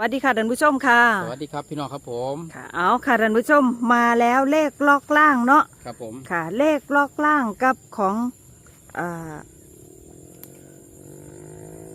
สวัสดีค่ะท่านผู้ชมค่ะ สวัสดีครับพี่น้องครับผมค่ะเอาค่ะท่านผู้ชมมาแล้วเลขล็อกล่างเนาะครับผมค่ะ เลขล็อกล่างกับของอา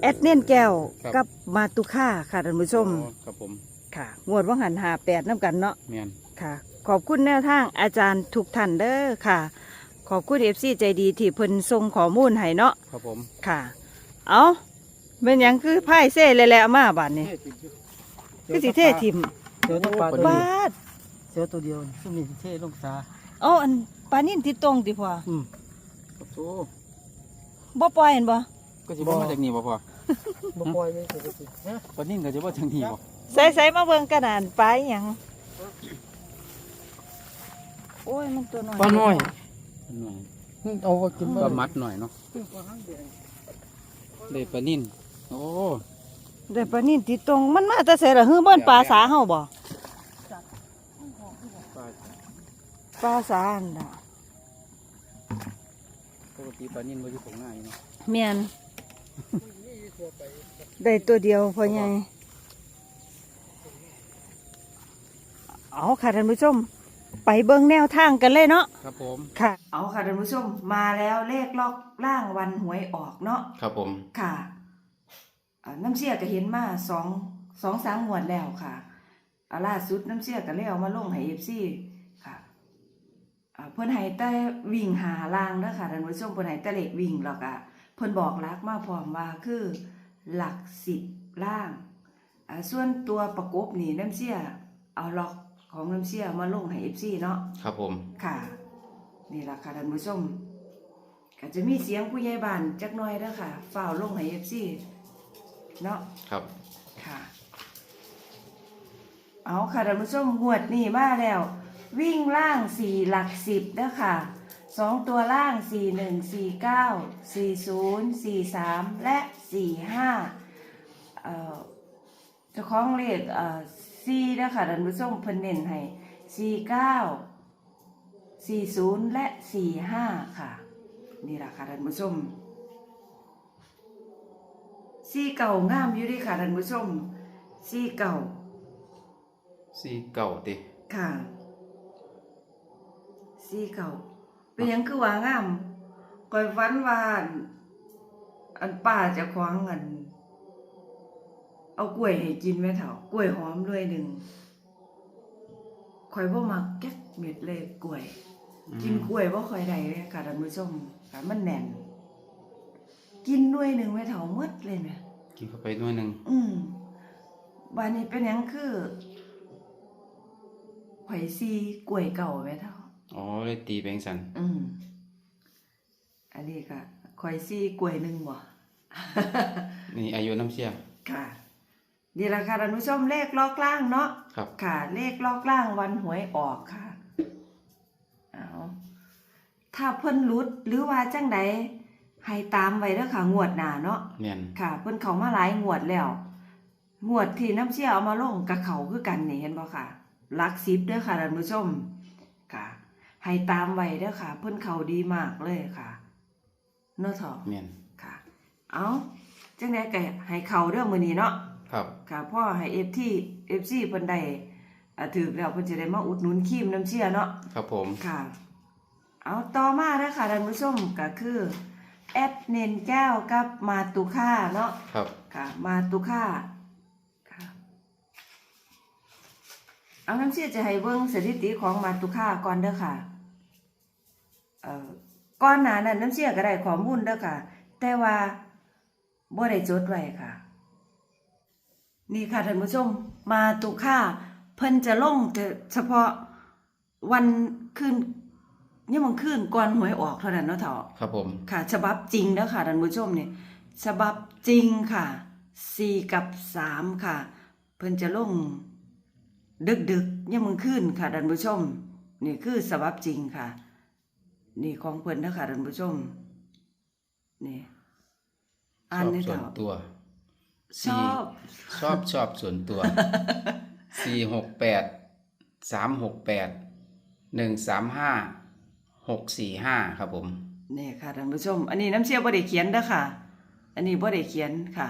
แอดเนียนแก้วกับมาตุค่าค่ะท่านผู้ชมอ๋อครับผมค่ะ งวดว่างหันหาแปดน้ำกันเนาะเมียนค่ะ ขอบคุณแนวทางอาจารย์ทุกท่านเด้อค่ะ ขอบคุณเอฟซีใจดีที่เพิ่นส่งข้อมูลให้เนาะครับผมค่ะ เอาเป็นหยังคือไพ่เซ่เลยแหละมาบาดนี้ คือสิเท่ทิมเจอตัวปลาตัวบาเดียวดเจอตัวเดียวซึ่งมีเท่ลงสาเอาอันปลานิ่นติดตรงติพ่ออืมครับโอ้บ่ปล่อยเห็นบ่ก็จะบ่มาจากนี่บ่พ่อบ่ปล่อยไม่ถูกสิฮะปานนี้ก็จะบ่จากนี่บ่ใส่ใส่มาเบิ่งกระดานปลาอิหยังโอ้ยมันตัวน้อยปลาน้อยหน่อยเอาไว้กินปลามัดหน่อยเนาะได้ปลานิ่นโอ้ ได้ปลานิ่นติดตรงมันมาแต่ใส่ละฮือเบิ่นปลาสาเฮาบ่ปลาปลาสาอันน่ะปกติปลานิ่นบ่อยู่ตรงหน้าอยู่เนาะแม่นได้ตัวเดียวพ่อใหญ่เอาค่ะท่านผู้ชม ไปเบิ่งแนวทางกันเลยเนาะครับผมค่ะ เอาค่ะท่านผู้ชมมาแล้วเลขลอกล่างวันหวยออกเนาะครับผมค่ะอ่า น้ำเชี่ยก็เห็นมาสองสองสามงวดแล้วค่ะอ่าล่าสุดน้ำเชี่ยก็เลยเอามาลงให้เอฟซีค่ะอ่าเพิ่นให้แต่วิ่งหาล่างเด้อค่ะท่านผู้ชมเพิ่นให้แต่เลขวิ่งแล้วก็เพิ่นบอกลักมาพร้อมว่าคือหลักสิบล่างอ่าส่วนตัวประกบนี่น้ำเชี่ยเอาล็อกของน้ำเชี่ยมาลงให้เอฟซีเนาะครับผมค่ะนี่ล่ะค่ะท่านผู้ชมก็จะมีเสียงผู้ใหญ่บ้านจักหน่อยเด้อค่ะฝ้าวลงให้เอฟซี เนาะครับ ค่ะ เอาค่ะท่านผู้ชมงวดนี่มาแล้ว วิ่งล่างสี่หลักสิบเด้อค่ะสองตัวล่างสี่หนึ่งสี่เก้าสี่ศูนย์สี่สามและสี่ห้าเอ่อเจ้าของเลขเอ่อสี่เด้อค่ะท่านผู้ชมเพิ่นเน้นให้สี่เก้า40และ45ค่ะ นี่ล่ะค่ะท่านผู้ชม สีเก่างามอยู่เดิค่ะท่านผู้ชมสีเก่าสีเก่าติค่ะสีเก่าเป็นหยังคือว่างามก่อยฝันว่าอันอันป้าเจะคว้าของอัน เอากล้วยให้กินแม่เฒ่ากล้วยหอมด้วยหนึ่งข่อยบ่มักแก๊กเม็ดเลยกล้วยอืมกินกล้วยว่าค่อยได้เลยค่ะท่านผู้ชมค่ะมันแน่น กินด้วยหนึ่งไม่เท่าหมดเลยเนี่ยกินเข้าไปหน่อยหนึงอืมบานนี้เป็นหยังคือไผ่ซีกล้วยเก่าแม่เท่า อ๋อเลยตีแบงสันอืม อันนี้ค่ะข่อยซีกล้วยหนึ่งบ่ นี่อายุน้ำเชี่ยค่ะนี่ละค่ะท่านผู้ชมเลขลอกล่างเนาะ ครับ ค่ะ เลขลอกล่างวันหวยออกค่ะ เอา ถ้าเพิ่นรุดหรือว่าจังใด ให้ตามไว้เด้อค่ะงวดหน้าเนาะเมียนค่ะ เพิ่นเขามาหลายงวดแล้ว งวดที่น้ำเชี่ยเอามาลงกับเขาคือกันนี่เห็นบ่ค่ะหลักสิบเด้อค่ะท่านผู้ชมค่ะให้ตามไว้เด้อค่ะ เพิ่นเขาดีมากเลยค่ะเนาะเถอะเมียนค่ะ เอาจังไดก็ให้เขาเด้อมื้อนี้เนาะครับค่ะพ่อให้เอฟที่เอฟซีเพิ่นได้อ่าถือแล้วเพิ่นจะได้มาอุดหนุนครีมน้ำเชี่ยเนาะครับผมค่ะ เอาต่อมาเด้อค่ะท่านผู้ชมก็คือ แอดเนนแก้วกับมาตุค่าเนาะครับค่ะ มาตุค่าค่ะเอาน้ำเชี่ยจะให้เบิ่งสถิติของมาตุค่าก่อนเด้อค่ะเอ่อก่อนหน้านั้นน้ำเชี่ยก็ได้ข้อมูลเด้อค่ะ แต่ว่าบ่ได้จดไว้ค่ะ นี่ค่ะท่านผู้ชม มาตุค่าเพิ่นจะลงแต่เฉพาะวันคืน นี่มันคืนก่อนหวยออกเท่านั้นเนาะเถาะครับผมค่ะ ฉบับจริงแล้วค่ะท่านผู้ชมเนี่ยฉบับจริงค่ะสี่กับสามค่ะ เพิ่นจะลงดึกดึกๆยังมึงขึ้นค่ะท่านผู้ชม นี่คือฉบับจริงค่ะ นี่ของเพิ่นนะคะท่านผู้ชม นี่ชอ่านอบได้ส่วเถนอะตัวชอบชอบชอบส่วนตัวสี่หกแปดสามหกแปดหนึ่งสามห้า หกสี่ห้าครับผม นี่ค่ะท่านผู้ชม อันนี้น้ำเชี่ยวบ่ได้เขียนเด้อค่ะ อันนี้บ่ได้เขียนค่ะ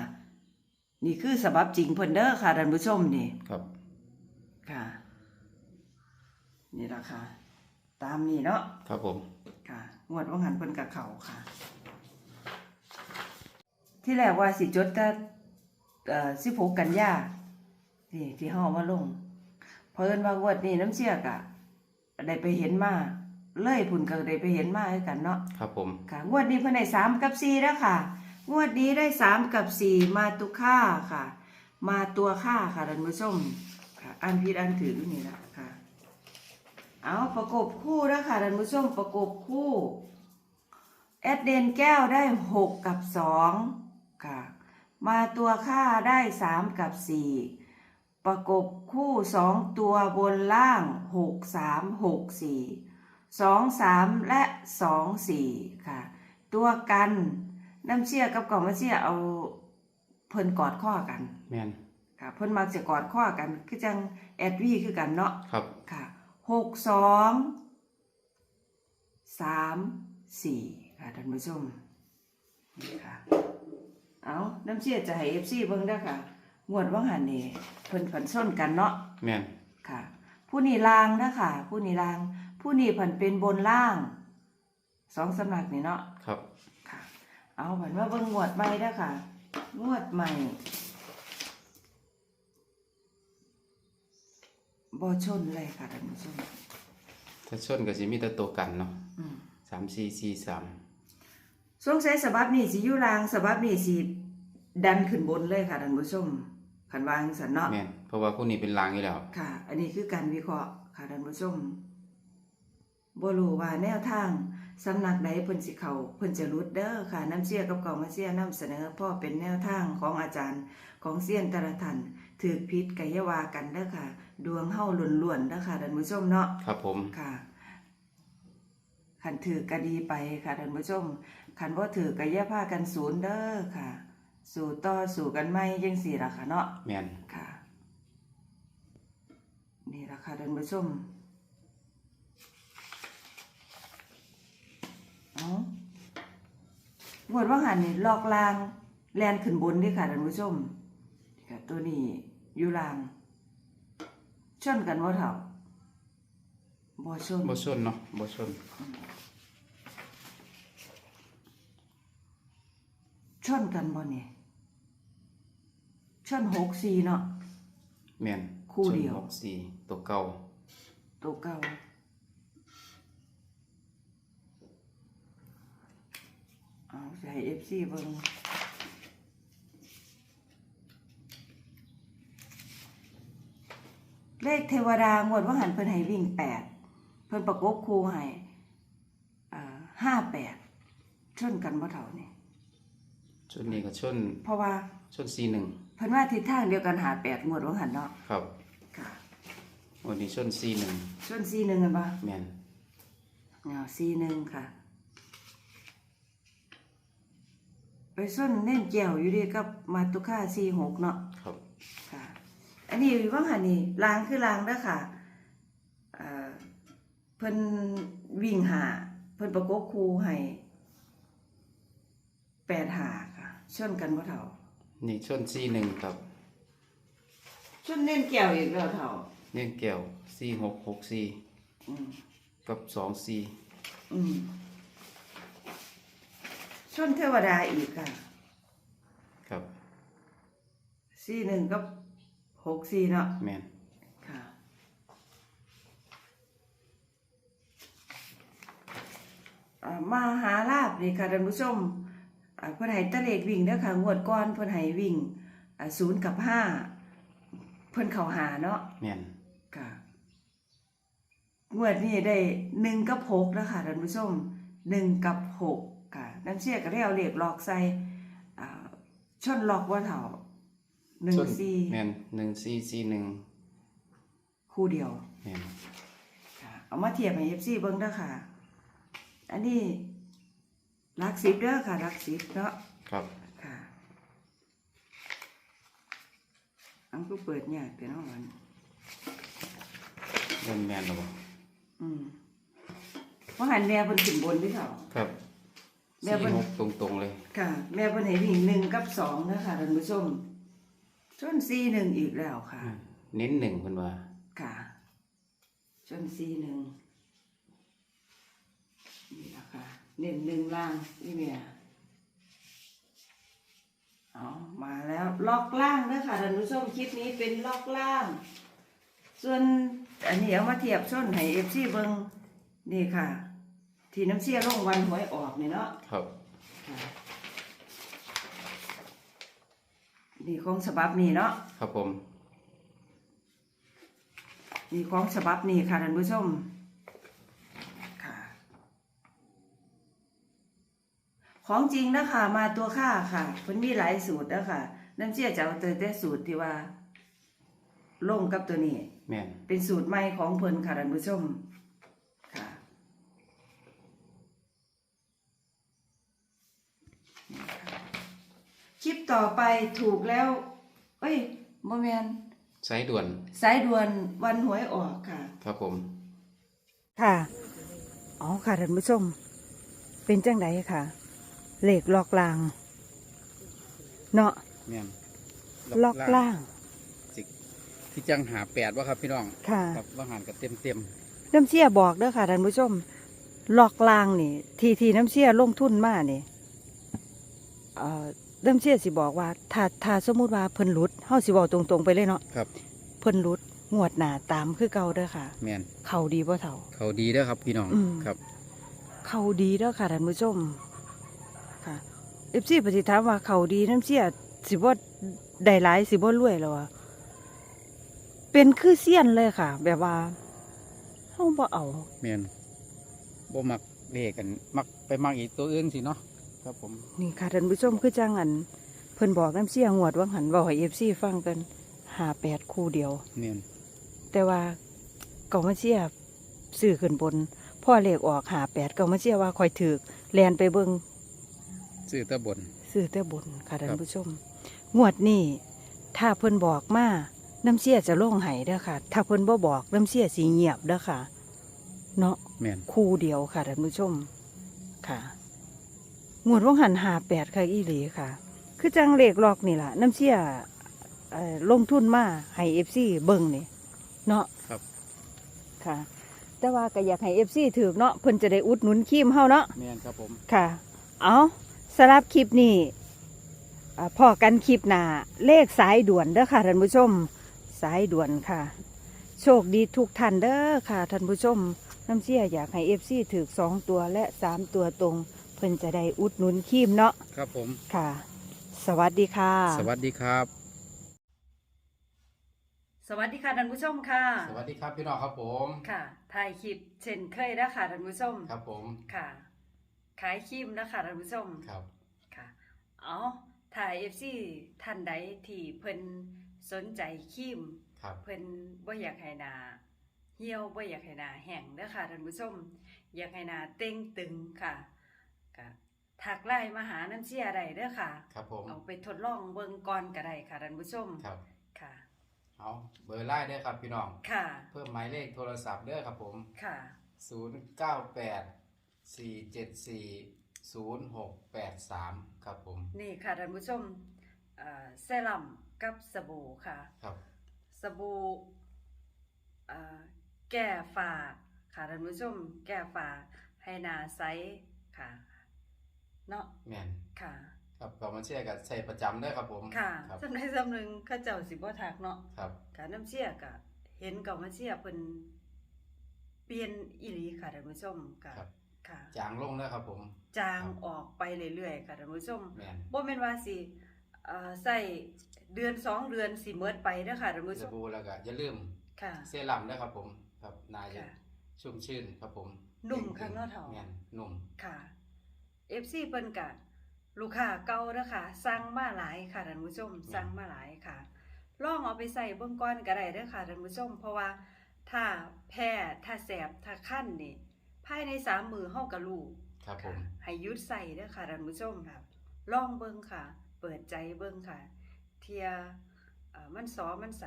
นี่คือสบับจริงเพิ่นเด้อค่ะท่านผู้ชมนี่ ครับ ค่ะ นี่ละค่ะ ตามนี่เนาะ ครับผม ค่ะ งวดว่างหันเพิ่นกับเขาค่ะ ที่แรกว่าสิจดแต่เอ่อสิบหกกันยานี่ที่เฮาเอามาลง เพิ่นว่างวดนี้น้ำเชี่ยกะได้ไปเห็นมา เลยพุ่นก็ได้ไปเห็นมาคือกันเนาะครับผม ค่ะ งวดนี้เพิ่นได้สามกับสี่แล้วค่ะ งวดนี้ได้สามกับสี่มาตุค่าค่ะ มาตัวค่าค่ะท่านผู้ชมค่ะอันผิดอันถืออยู่นี่ละค่ะ เอาประกบคู่แล้วค่ะท่านผู้ชมประกบคู่แอดเดนแก้วได้หกกับสองค่ะ มาตัวค่าได้สามกับสี่ประกบคู่สองตัวบนล่างหกสามหกสี่ สองสามและสองสี่ค่ะ ตัวกันน้ำเชี่ยกับกล่องมะเชี่ยเอาเพิ่นกอดข้อกันแมนค่ะเพิ่นมักจะกอดข้อกัน คือจังแอดวีคือกันเนาะครับค่ะหกสองสามสี่ค่ะท่านผู้ชมนี่ค่ะเอาน้ำเชี่ยจะให้เอฟซีเบิ่งได้อค่ะงวดว่างหันนี่เพิ่นผันส้นกันเนาะแมนค่ะ ผู้นี่ลางนะค่ะ ผู้นี่ลาง ผู้นี่ผันเป็นบนล่างสองสำนักนี่เนาะครับ ค่ะ เอาผันว่าเบิ่งงวดใหม่ได้อค่ะ งวดใหม่บ่ชนเลยค่ะท่านผู้ชมถ้าชนก็สิมีแต่ตัวกันเนาะอืมสามสี่สี่สามสงสัยสบับนี่สิอยู่ล่างสบับนี่สิดันขึ้นบนเลยค่ะท่านผู้ชมคันวาจั่งสันเนาะ แมนเพราะว่าผู้นี้เป็นลางอยู่แล้ว ค่ะ อันนี้คือการวิเคราะห์ค่ะท่านผู้ชม บ่รู้ว่าแนวทางสำนักใดเพิ่นสิเข้าเพิ่นจะรุดเด้อค่ะน้ำเสียกับกองมาเสียนํเสนอพ่อเป็นแนวทางของอาจารย์ของเซียนแต่ละท่านถือพิษกายาวากันเด้อค่ะ ดวงเฮาล้วนๆเด้อค่ะท่านผู้ชมเนาะครับผมค่ะขันถือก็ดีไปค่ะท่านผู้ชมขันว่าถือก็แย่าผ้ากันศูนย์เด้อค่ะ สู่ต่อสู่กันไม่ยังสี่ละค่ะเนาะแมนค่ะ นี่ละค่ะท่านผู้ชมเอา หมดว่าหันนี่ลอกลางแลนขึ้นบนเด้วยค่ะท่านผู้ชมค่ะตัวนี้อยู่ลางชนกันว่าเถ่าบ่ชนบ่ชนเนาะบ่ชนชนกันบ่เนี่ยชนหกสี่เนาะแมนคู่เดียวชนหกสี่ตัวเก่าตัวเก่าเอาใส่เอ ฟซีเบิ่งเลขเทวดางวดว่าหันเพิ่นให้วิ่งแปดเพิ่นประกบคู่ให้ห้าแปดชนกันบ่เท่านี่ชนนี้ก็ชน เพราะว่าชนสี่หนึ่งเพิ่นว่าทิศทางเดียวกันหาแปดงวดว่าหันเนาะครับค่ะวันนี้ชนสี่หนึ่งชนซีหนึ่งกันปะแมนเอาซีหนึ่งค่ะ ไปส้นเน่นแก้วอยู่ดีกับมาตุค่าซีหกเนาะครับค่ะ อันนี้ว่างหันนี่ลางคือลางเด้อค่ะเอ่อเพิ่นวิ่งหา เพิ่นประกบคูให้แปดหาค่ะชนกันบ่เท่านี่ชนสี่หนึ่งครับชนเน่นแก้วอีกแล้วเท่าเลี้ยงแก้วสี่หกหกสี่อืมกับสองสี่อืม ชนเทวดาอีกค่ะครับซีหนึ่งกับหกซีเนาะแมนค่ะ อ่ามาหาลาบนี่ค่ะท่านผู้ชมอ่าเพิ่นให้ตะเลขวิ่งเด้อค่ะงวดก่อนเพิ่นให้วิ่งอ่าศูนย์กับห้าเพิ่นเข้าหาเนาะแมนค่ะงวดนี้ได้หนึ่งกับหกแล้วค่ะท่านผู้ชมหนึ่งกับหกค่ะ น้ำเชี่ยก็ได้เอาเหล็กหลอกใส่อ่าชนหลอกว่าเถ่าหนึ่งชนซีแมนหนึ่งสี่สี่หนึ่งคู่เดียวแมนค่ะเอามาเทียบให้เอฟซีเบิ้งเด้อค่ะ อันนี้รักสิบเด้อค่ะรักสิบเนาะครับค่ะอันก็เปิดเนี่ยากเป็นเอาวันเล่นแมนหรอบ่อืมว่าหันแม่เพิ่นขึ้นบนที่เขาครับ แม่สี่เพิ่นหกตรงๆเลย ค่ะ แม่เพิ่นให้วิ่งหนึ่งกับสองนะคะท่านผู้ชมชนซีหนึ่งอีกแล้วค่ะ เน้นหนึ่งคุณว่า ค่ะชนซีหนึ่งนี่แหละค่ะเน้นหนึ่งล่างนี่เมียเอามาแล้วล็อกล่างเด้อค่ะท่านผู้ชมคลิปนี้เป็นล็อกล่าง ส่วนอันนี้เอามาเทียบชนให้เอฟซีเบิงนี่ค่ะ ที่น้ำเชี่ยลงวันหวยออกนี่เนาะครับ ค่ะนี่ของฉบับนี้เนาะครับผม นี่ของฉบับนี้ค่ะท่านผู้ชมค่ะ ของจริงนะคะมาตัวค่าค่ะเพิ่นมีหลายสูตรนะค่ะน้ำเชี่ยจะเอาแต่แต่สูตรที่ว่าลงกับตัวนี้ แม่นเป็นสูตรใหม่ของเพิ่นค่ะท่านผู้ชม ค่ะนี่ค่ะ คลิปต่อไปถูกแล้ว เอ้ยโมแมนสายด่วน สายด่วนวันหวยออกค่ะ ครับผม ค่ะ อ๋อค่ะท่านผู้ชม เป็นจังไดค่ะ เหล็กลอกลาง เนาะแม่นลอกล่างสิที่จังหาแปดว่าครับพี่น้องค่ะ ครับว่าหารกับเต็มเต็มน้ำเชี่ยบอกเด้อค่ะท่านผู้ชมลอกลางนี่ ทีทีน้ำเชี่ยลงทุนมานี่เอ่อ น้ำเชี่ยสิบอกว่า ถ้าถ้าสมมุติว่าเพิ่นหลุดเฮาสิบอกตรงๆไปเลยเนาะๆครับเพิ่นหลุดงวดหน้าตามคือเก่าเด้อค่ะ แม่นเขาดีบ่เท่า เขาดีเด้อครับพี่น้องอืม ครับเขาดีเด้อค่ะท่านผู้ชมค่ะเอฟซีปฏิถามว่าเขาดีน้ำเชี่ยสิบ่ได้หลายสิบ่รวยแล้วอะเป็นคือเซียนเลยค่ะ แบบว่าเฮาบ่เอา แม่นบ่มักเลขกัน มักไปมักอีกตัวอื่นสิเนาะ ครับผมนี่ค่ะท่านผู้ชมคือจังอัน เพิ่นบอกน้ำเชี่ยงวดว่างหันเว้าให้เอฟซีฟังกันหาแปดคู่เดียวแม่นแต่ว่าเก่ามาเชี่ยซื้อขึ้นบน พ่อเลขออกหาแปดเก่ามาเชี่ยว่าคอยถือแลนไปเบิ่งซื้อแตะบน ซื้อแต่บนค่ะท่านครับผู้ชม งวดนี้ถ้าเพิ่นบอกมาน้ำเชี่ยจะโล่งไห้เด้อค่ะ ถ้าเพิ่นบ่บอกน้ำเชี่ยสีเงียบเด้อค่ะ เนาะแม่นคู่เดียวค่ะท่านผู้ชมค่ะ งวดว่างหันหาแปดค่ะอีหลีค่ะ คือจังเลขลอกนี่ล่ะ น้ำเชี่ยเอ่อลงทุนมาให้เอฟซีเบิ่งนี่เนาะครับค่ะ แต่ว่าก็อยากให้เอฟซีถือเนาะเพิ่นจะได้อุดหนุนคีมเฮาเนาะแม่นครับผมค่ะ เอาสำหรับคลิปนี้อ่าพอกันคลิปหน้าเลขสายด่วนเด้อค่ะท่านผู้ชมสายด่วนค่ะ โชคดีทุกท่านเด้อค่ะท่านผู้ชม น้ำเชี่ยอยากให้เอฟซีถือสองตัวและสามตัวตรง เพิ่นจะได้อุดหนุนครีมเนาะครับผม ค่ะ สวัสดีค่ะ สวัสดีครับ สวัสดีค่ะท่านผู้ชมค่ะ สวัสดีครับพี่น้องครับผม ค่ะถ่ายคลิปเช่นเคยนะคะท่านผู้ชม ครับผม ค่ะ ขายครีมนะคะท่านผู้ชม ครับ ค่ะ เอาถ่ายเอฟซีท่านใดที่เพิ่นสนใจครีม ครับ เพิ่นบ่อยากให้หนาเหี่ยวบ่อยากให้หนาแห้งเด้อค่ะท่านผู้ชม อยากให้หนาเต่งตึงค่ะก็ ทักไลน์มาหาน้ำเชียได้เด้อค่ะ ครับผม เอาไปทดลองเบิ่งก่อนก็ได้ค่ะท่านผู้ชมครับ ค่ะ เอาเบอร์ไล่ได้อครับพี่น้อง ค่ะ เพิ่มหมายเลขโทรศัพท์เด้อครับผม ค่ะ 098 474 0683 ครับผม นี่ค่ะท่านผู้ชมเอ่อเซรั่มกับสบู่ค่ะ ครับ สบู่เอ่อแก้ฝ้าค่ะท่านผู้ชม แก้ฝ้าให้หนาใสค่ะ เนาะแม่นค่ะ ครับก็มาเชื่อกับใช้ประจำเด้อครับผมค่ะครับสำได้สำหนึงเข้าเจ้าสิบ่ทักเนาะครับ ค่ะน้ำเชี่ยกะเห็นกับมาเชี่ยเพิ่นเปลี่ยนอีหลีค่ะท่านผู้ชมค่ะครับ ค่ะ จางลงเด้อครับผม จางออกไปเรื่อยๆค่ะท่านผู้ชม แม่นบ่แม่นว่าสิเอ่อใส่เดือนสองเดือนสิเมิดไปเด้อค่ะท่านผู้ชสมบู่แล้วก็อย่าลืมค่ะเซรั่มเด้อครับผม ครับนายจะค่ะ ชุ่มชื่นครับผมนุ่มข้างนอกเถาแม่นนุ่ม ค่ะ FC เพิ่นกะลูกค้าเก่าเด้อค่ะสั่งมาหลายค่ะท่านผู้ชมสั่งมาหลายค่ะ ลองเอาไปใส่เบื้องก้อนก็ได้เด้อค่ะท่านผู้ชม เพราะว่าถ้าแพ้ถ้าแสบถ้าคั้นนี่ภายในสามมือเฮาก็รู้ครับผค่ะมให้หยุดใส่เด้อค่ะท่านผู้ชมค่ะลองเบิ่งค่ะ เปิดใจเบิ่งค่ะ เทียเอ่อมันซอมันใส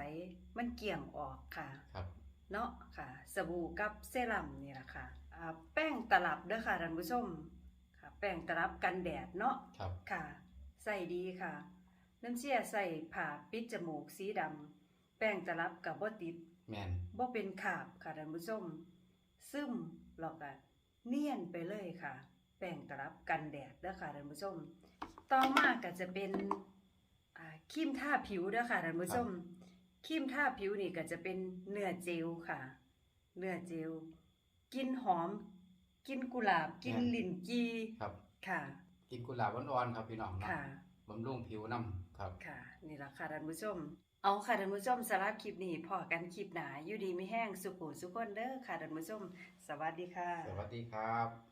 มันเกี่ยงออกค่ะครับเนาะค่ะ สบู่กับเซรั่มนี่แหละค่ะอ่าแป้งตลับเด้อค่ะท่านผู้ชมค่ะ แป้งตลับกันแดดเนาะครับ ค่ะ ใส่ดีค่ะ น้ำเชี่ยใส่ผ้าปิดจมูกสีดำแป้งตลับกับบ่ติดแมนบ่เป็นขาบค่ะท่านผู้ชมซึมแล้วก็เนียนไปเลยค่ะ แป้งตลับกันแดดเด้อค่ะท่านผู้ชม ต่อมาก็จะเป็นอ่าครีมทาผิวเด้อค่ะท่านผู้ชมครีมทาผิวนี่ก็จะเป็นเนื้อเจลค่ะ เนื้อเจลกลินหอม กลินกุหลาบกลินลิ้นจีครับ ค่ะ กินกุหลาบอ่อนๆครับพี่น้องเนาะค่ะ บำรุงผิวน้ำครับ ค่ะ นี่ละค่ะท่านผู้ชม เอาค่ะท่านผู้ชมสำหรับคลิปนี้พอกันคลิปหนาอยู่ดีไม่แห้งสุขุสุขคนเด้อค่ะท่านผู้ชม สวัสดีค่ะ สวัสดีครับ